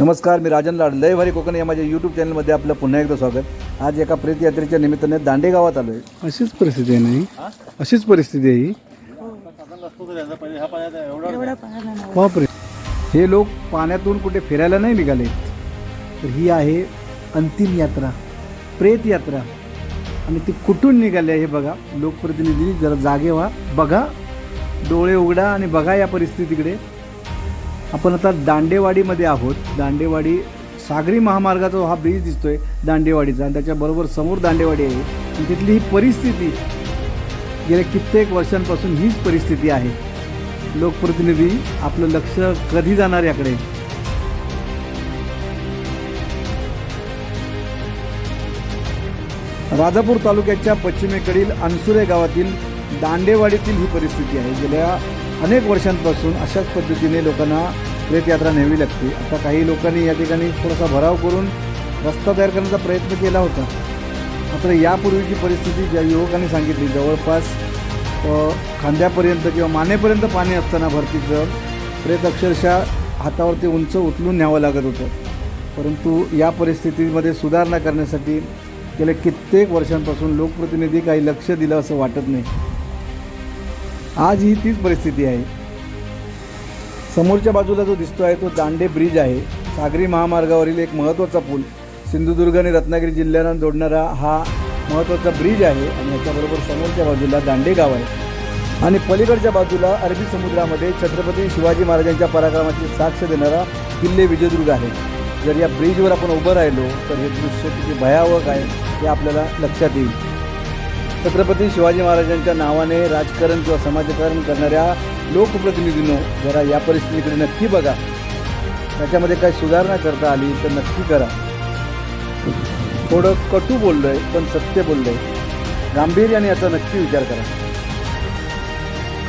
नमस्कार मी राजन लाड. लय भारी कोकण या माझ्या यूट्यूब चॅनलमध्ये आपलं पुन्हा एकदा स्वागत. आज एका प्रेत यात्रेच्या निमित्ताने दांडे गावात आलो आहे अशीच परिस्थिती आहे नाही अशीच परिस्थिती आहे ही? बापरे. हे लोक पाण्यातून कुठे फिरायला नाही निघाले. तर ही आहे अंतिम यात्रा प्रेत यात्रा. आणि ती कुठून निघाली आहे हे बघा. लोकप्रतिनिधी जरा जागे व्हा. बघा. डोळे उघडा आणि बघा या परिस्थितीकडे. आपण आता दांडेवाडीमध्ये आहोत. दांडेवाडी सागरी महामार्गाचा हा ब्रिज दिसतोय दांडेवाडीचा. आणि त्याच्याबरोबर समोर दांडेवाडी आहे. तिथली ही परिस्थिती गेल्या कित्येक वर्षांपासून हीच परिस्थिती आहे. लोकप्रतिनिधी आपलं लक्ष कधी जाणार याकडे? राजापूर तालुक्याच्या पश्चिमेकडील अनसुरे गावातील दांडेवाडीतील ही परिस्थिती आहे. गेल्या अनेक वर्षांपासून अशाच पद्धतीने लोकांना प्रेतयात्रा न्यावी लागते. आता काही लोकांनी या ठिकाणी थोडासा भराव करून रस्ता तयार करण्याचा प्रयत्न केला होता. मात्र यापूर्वीची परिस्थिती ज्या युवकांनी सांगितली जवळपास खांद्यापर्यंत किंवा मानेपर्यंत पाणी असताना भरतीचं प्रेत अक्षरशः हातावरती उंच उचलून न्यावं लागत होतं. परंतु या परिस्थितीमध्ये सुधारणा करण्यासाठी गेल्या कित्येक वर्षांपासून लोकप्रतिनिधी काही लक्ष दिलं असं वाटत नाही. आज ही तीच परिस्थिती आहे. समोरच्या बाजूला जो दिसतो आहे तो दांडे ब्रिज आहे. सागरी महामार्गावरील एक महत्त्वाचा पूल सिंधुदुर्ग आणि रत्नागिरी जिल्ह्यांना जोडणारा हा महत्त्वाचा ब्रिज आहे आणि याच्याबरोबर समोरच्या बाजूला दांडे गाव आहे. आणि पलीकडच्या बाजूला अरबी समुद्रामध्ये छत्रपती शिवाजी महाराजांच्या पराक्रमाची साक्ष देणारा किल्ले विजयदुर्ग आहे. जर या ब्रिजवर आपण उभं राहिलो तर हे दृश्य किती भयावह आहे हे आपल्याला लक्षात येईल. छत्रपती शिवाजी महाराजांच्या नावाने राजकारण किंवा समाजकारण करणाऱ्या लोकप्रतिनिधींनो जरा या परिस्थितीकडे नक्की बघा. त्याच्यामध्ये काही सुधारणा करता आली तर नक्की करा. थोडं कटू बोललोय पण सत्य बोललोय. गांभीर्याने याचा नक्की विचार करा.